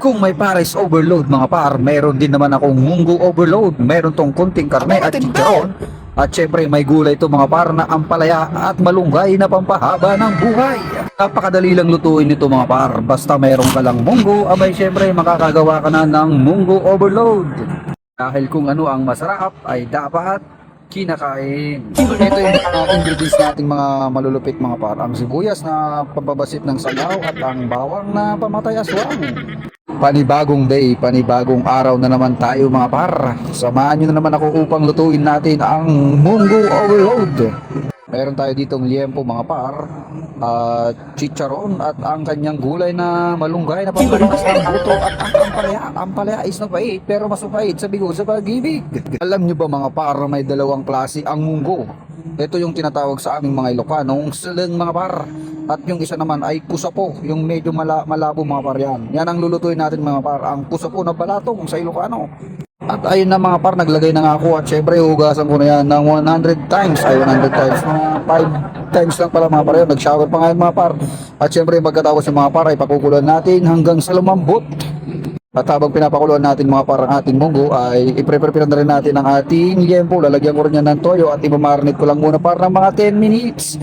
Kung may pares overload mga par, meron din naman akong munggo overload. Meron tong kunting karne at chicharon. At syempre may gulay to mga par na ampalaya at malunggay na pampahaba ng buhay. Napakadali lang lutuin nito mga par. Basta meron ka lang munggo, abay syempre makakagawa ka na ng munggo overload. Dahil kung ano ang masarap ay dapat kinakain. Ito yung mga ingredients nating mga malulupit mga par. Ang sibuyas na pababasit ng sabaw at ang bawang na pamatay aswang. Panibagong day, panibagong araw na naman tayo mga par. Samahan nyo na naman ako upang lutuin natin ang Munggo Overload. Meron tayo ditong liempo mga par, at chicharon at ang kanyang gulay na malunggay na pampalakas ng buto at ang ampalaya. Ampalaya is mapait pero mas mapait sa bigo sa pag-ibig. Alam nyo ba mga par may dalawang klase ang munggo? Ito yung tinatawag sa aming mga Ilocanong silang mga par. At yung isa naman ay kusapo, yung medyo mala, malabo mga par yan. Yan ang lulutuin natin mga par, ang kusapo na balatong sa Ilocano. At ayun na mga par, naglagay na nga ako at syempre hugasan ko na yan ng 100 times, ay 100 times, mga 5 times lang pala mga par yun. Nag-shower pa nga yun mga par. At syempre pagkatapos yung mga par ay pakukuluan natin hanggang sa lumambot. At habang pinapakuluan natin mga parang ating munggo ay i-prepare na rin natin ang ating liempo. Lalagyan ko rin yan ng toyo at imamarinate ko lang muna para ng mga 10 minutes.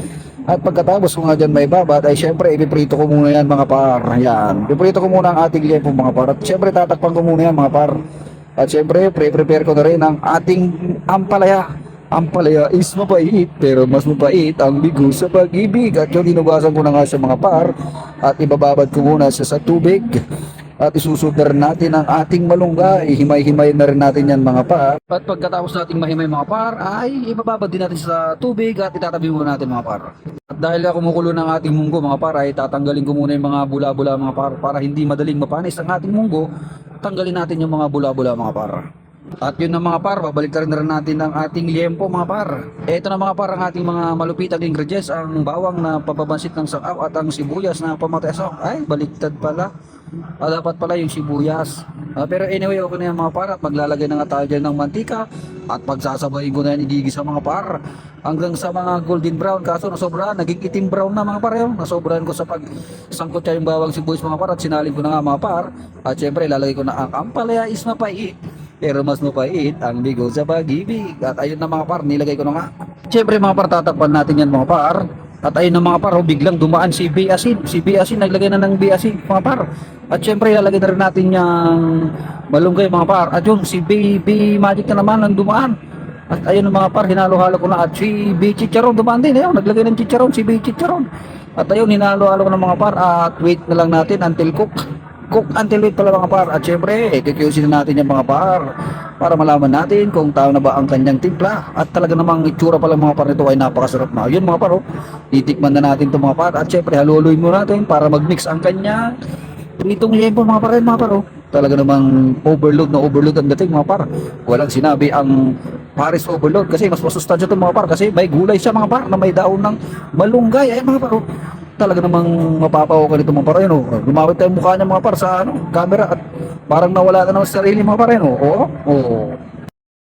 At pagkatapos kung nga dyan may babat ay syempre ipiprito ko muna yan mga par. Yan. Ipiprito ko muna ang ating liempo mga par. At syempre tatakpan ko muna yan mga par. At syempre pre-prepare ko na rin ang ating ampalaya. Ampalaya is mapait pero mas mapait ang bigo sa pag-ibig. At yun inugasan ko na nga sa mga par at ibababad ko muna siya sa tubig. At rin natin ang ating malunggay. Himay-himay na rin natin yan mga par. At pagkatapos nating mahimay mga par, ay ibababad din natin sa tubig at itatabi muna natin mga par. At dahil na kumukulo ng ating munggo mga par, ay tatanggalin ko muna yung mga bula-bula mga par para hindi madaling mapanis ang ating munggo. Tanggalin natin yung mga bula-bula mga par. At yun na mga par, babalik na rin, rin natin ang ating liempo mga par. Ito na mga par ang ating mga malupitang ingredients, ang bawang na papabansit ng sakaw at ang sibuyas na pamatesok. Ay, baliktad pala. Ah, dapat pala yung sibuyas. Ah, pero anyway, okay na yan mga par at maglalagay na nga tayo dyan ng mantika at pagsasabayin ko na yan igigisa mga par. Hanggang sa mga golden brown. Kaso nasobra naging itim brown na mga par yun. Nasobrahan ko sa pag sangkot siya yung bawang sibuyas mga par at sinalin ko na nga mga par. At syempre ilalagay ko na ang ampalaya is mapait. Pero mas mapait ang bigo sa pag-ibig. At ayun na mga par nilagay ko na nga. Syempre mga par tatakpan natin yan mga par at ayun na mga par, oh, biglang dumaan si Biasin. Si Biasin, naglagay na ng Biasin, mga par. At syempre, ilalagay na rin natin yung malunggay, mga par. At yun, si Baby Magic na naman ang dumaan. At ayun na mga par, hinalo-halo ko na. At si B Chicharon dumaan din. Ayun, naglagay ng Chicharon, si B Chicharon. At ayun, hinalo-halo ko ng mga par. At wait na lang natin until cook. Cook until wait pala mga par. At syempre, kikiusin na natin yung mga par para malaman natin kung tao na ba ang kanyang timpla. At talaga namang itsura pala mga par nito ay napakasarap na. Yun mga par, oh, titikman na natin itong mga par. At syempre, haluluin mo natin para mag-mix ang kanyang pritong liempo mga par. Mga par, oh. Talaga namang overload na overload ang dating mga par. Walang sinabi ang Paris overload kasi mas masustansya itong mga par kasi may gulay siya mga par na may daon ng malunggay. Ay mga par, oh talaga namang mapapaw ka nito mga par yun oh. Lumawit tayo mukha niya mga par sa ano, camera at parang nawala na naman sa sarili mga par yun oh. Oo. Oo.